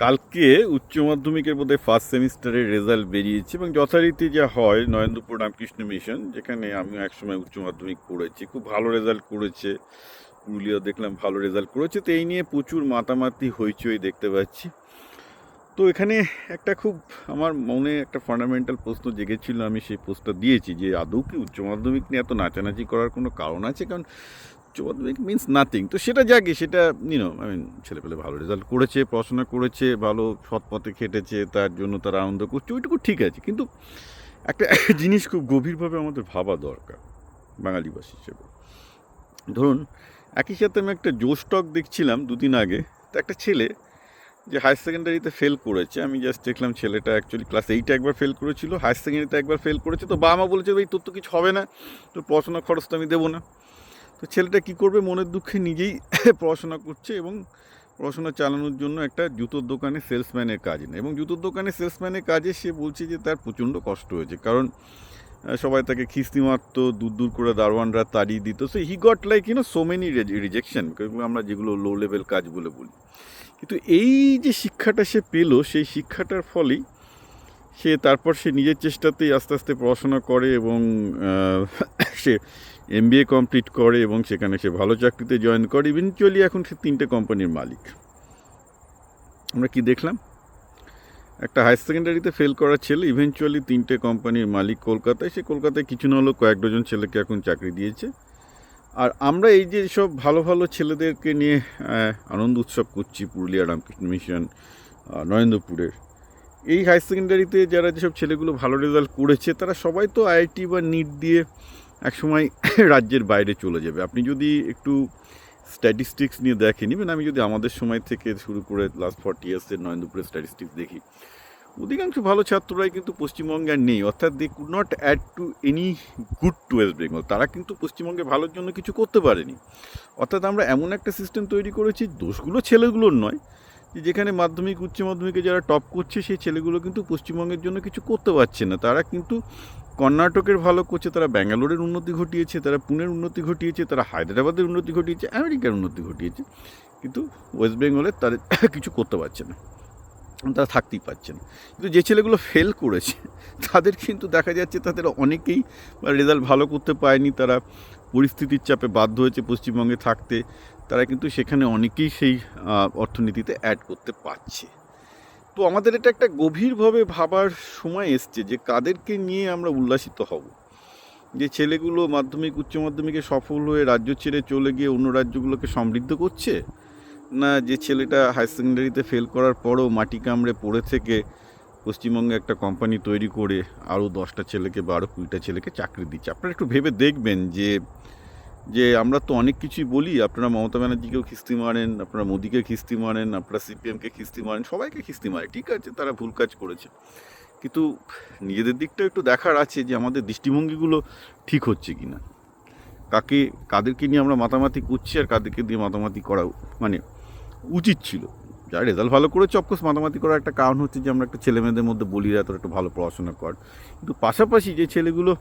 কালকে উচ্চ মাধ্যমিকের বোধ ফার্স্ট সেমিস্টারের রেজাল্ট বেরিয়েছে এবং যথারীতি যা হয় নরেন্দ্রপুর রামকৃষ্ণ মিশন যেখানে আমিও একসময় উচ্চ মাধ্যমিক পড়েছি খুব ভালো রেজাল্ট করেছে। পুরুলিয়া দেখলাম ভালো রেজাল্ট করেছে। তো এই নিয়ে প্রচুর মাতামাতি, হইচই দেখতে পাচ্ছি। তো এখানে একটা খুব আমার মনে একটা ফান্ডামেন্টাল প্রশ্ন জেগেছিল, আমি সেই প্রশ্নটা দিয়েছি যে আদৌ কি উচ্চ মাধ্যমিক নিয়ে এত নাচানাচি করার কোনো কারণ আছে? কারণ মাধ্যমিক মিনস নাথিং তো সেটা যাকে, সেটা ইউনো আই মিন ছেলেপেলে ভালো রেজাল্ট করেছে, পড়াশোনা করেছে, ভালো সৎ পথে খেটেছে, তার জন্য তারা আনন্দ করছে, ওইটুকু ঠিক আছে। কিন্তু একটা জিনিস খুব গভীরভাবে আমাদের ভাবা দরকার বাঙালিবাসী হিসেবে। ধরুন, একই সাথে আমি একটা জোস্টক দেখছিলাম দুদিন আগে, তো একটা ছেলে যে হায়ার সেকেন্ডারিতে ফেল করেছে, আমি জাস্ট দেখলাম ছেলেটা অ্যাকচুয়ালি ক্লাস এইটে একবার ফেল করেছিল হায়ার সেকেন্ডারিতে একবার ফেল করেছে, তো বাবা মা বলেছে ভাই তোর তো কিছু হবে না, তোর পড়াশোনার খরচ তো আমি দেবো না। তো ছেলেটা কী করবে? মনের দুঃখে নিজেই পড়াশোনা করছে এবং পড়াশোনা চালানোর জন্য একটা জুতোর দোকানে সেলসম্যানের কাজ নেয় এবং জুতোর দোকানে সেলসম্যানের কাজে সে বলছে যে তার প্রচণ্ড কষ্ট হয়েছে। কারণ সবাই তাকে খিস্তি মারতো, দূর দূর করে দারোয়ানরা তাড়িয়ে দিত। So he got like you know so many rejection আমরা যেগুলো লো লেভেল কাজ বলে বলি। কিন্তু এই যে শিক্ষাটা সে পেল, সেই শিক্ষাটার ফলেই সে তারপর সে নিজের চেষ্টাতেই আস্তে আস্তে পড়াশোনা করে এবং সে এম কমপ্লিট করে এবং সেখানে সে ভালো চাকরিতে জয়েন করে। ইভেনচুয়ালি এখন সে তিনটে কোম্পানির মালিক। আমরা কি দেখলাম? একটা হায়ার সেকেন্ডারিতে ফেল করা ছেলে ইভেনচুয়ালি তিনটে কোম্পানির মালিক কলকাতায়। সে কলকাতায় কিছু না হলেও কয়েক ডজন ছেলেকে এখন চাকরি দিয়েছে। আর আমরা এই যে সব ভালো ভালো ছেলেদেরকে নিয়ে আনন্দ উৎসব করছি পুরুলিয়া রামকৃষ্ণ মিশন নরেন্দ্রপুরের। এই হায়ার সেকেন্ডারিতে যারা যেসব ছেলেগুলো ভালো রেজাল্ট করেছে, তারা সবাই তো আইআইটি বা নিট দিয়ে একসময় রাজ্যের বাইরে চলে যাবে। আপনি যদি একটু স্ট্যাটিস্টিক্স নিয়ে দেখেন ইভেন আমি যদি আমাদের সময় থেকে শুরু করে লাস্ট ফর্টি ইয়ার্সের নরেন্দ্রপুরের স্ট্যাটিস্টিক্স দেখি, অধিকাংশ ভালো ছাত্ররাই কিন্তু পশ্চিমবঙ্গে আর নেই। অর্থাৎ they could not add to any good to West Bengal তারা কিন্তু পশ্চিমবঙ্গে ভালোর জন্য কিছু করতে পারেনি। অর্থাৎ আমরা এমন একটা সিস্টেম তৈরি করেছি, দোষগুলো ছেলেগুলোর নয় যে যেখানে মাধ্যমিক, উচ্চ মাধ্যমিকে যারা টপ করছে, সেই ছেলেগুলো কিন্তু পশ্চিমবঙ্গের জন্য কিছু করতে পারছে না। তারা কিন্তু কর্ণাটকের ভালো করছে, তারা ব্যাঙ্গালোরের উন্নতি ঘটিয়েছে, তারা পুনের উন্নতি ঘটিয়েছে, তারা হায়দ্রাবাদের উন্নতি ঘটিয়েছে, আমেরিকার উন্নতি ঘটিয়েছে। কিন্তু ওয়েস্ট বেঙ্গলে তাদের কিছু করতে পারছে না। তারা থাকতেই পারছে না। কিন্তু যে ছেলেগুলো ফেল করেছে, তাদের কিন্তু দেখা যাচ্ছে তাদের অনেকেই রেজাল্ট ভালো করতে পায়নি তারা পরিস্থিতির চাপে বাধ্য হয়েছে পশ্চিমবঙ্গে থাকতে। তারা কিন্তু সেখানে অনেকেই সেই অর্থনীতিতে অ্যাড করতে পারছে। তো আমাদের এটা একটা গভীরভাবে ভাবার সময় এসছে যে কাদেরকে নিয়ে আমরা উল্লাসিত হব। যে ছেলেগুলো মাধ্যমিক, উচ্চ মাধ্যমিকে সফল হয়ে রাজ্য ছেড়ে চলে গিয়ে অন্য রাজ্যগুলোকে সমৃদ্ধ করছে? না যে ছেলেটা হায়ার সেকেন্ডারিতে ফেল করার পরও মাটি কামড়ে পড়ে থেকে পশ্চিমবঙ্গে একটা কোম্পানি তৈরি করে আরও দশটা ছেলেকে বা আরও কুড়িটা ছেলেকে চাকরি দিচ্ছে? আপনারা একটু ভেবে দেখবেন যে যে আমরা তো অনেক কিছুই বলি, আপনারা মমতা ব্যানার্জিকেও খিস্তি মারেন, আপনারা মোদিকে খিস্তি মারেন, আপনারা সিপিএমকে খিস্তি মারেন, সবাইকে খিস্তি মারে, ঠিক আছে, তারা ভুল কাজ করেছে। কিন্তু নিজেদের দিকটা একটু দেখার আছে যে আমাদের দৃষ্টিভঙ্গিগুলো ঠিক হচ্ছে কি না কাকে, কাদেরকে নিয়ে আমরা মাতামাতি করছি আর কাদেরকে দিয়ে মাতামাতি করা মানে উচিত ছিল। যারা রেজাল্ট ভালো করেছে অফকোর্স মাতামাতি করার একটা কারণ হচ্ছে যে আমরা একটা ছেলে মেয়েদের মধ্যে বলি রা তোরা একটু ভালো পড়াশোনা কর। কিন্তু পাশাপাশি যে ছেলেগুলো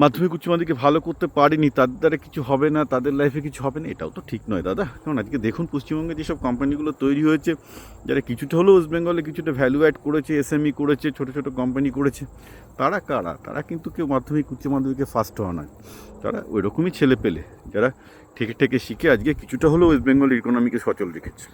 মাধ্যমিক উচ্চ মাধ্যমিকে ভালো করতে পারেনি তাদের দ্বারা কিছু হবে না, তাদের লাইফে কিছু হবে না, এটাও তো ঠিক নয় দাদা। কারণ আজকে দেখুন পশ্চিমবঙ্গে যেসব কোম্পানিগুলো তৈরি হয়েছে, যারা কিছুটা হলেও ওয়েস্ট বেঙ্গলে কিছুটা ভ্যালু অ্যাড করেছে এসএমই করেছে, ছোটো ছোটো কোম্পানি করেছে, তারা কারা? তারা কিন্তু কেউ মাধ্যমিক উচ্চ মাধ্যমিকে ফার্স্ট হওয়া নয়। তারা ওই রকমই ছেলে পেলে যারা ঠেকে ঠেকে শিখে আজকে কিছুটা হলেও ওয়েস্ট বেঙ্গল ইকোনমিকে সচল রেখেছে।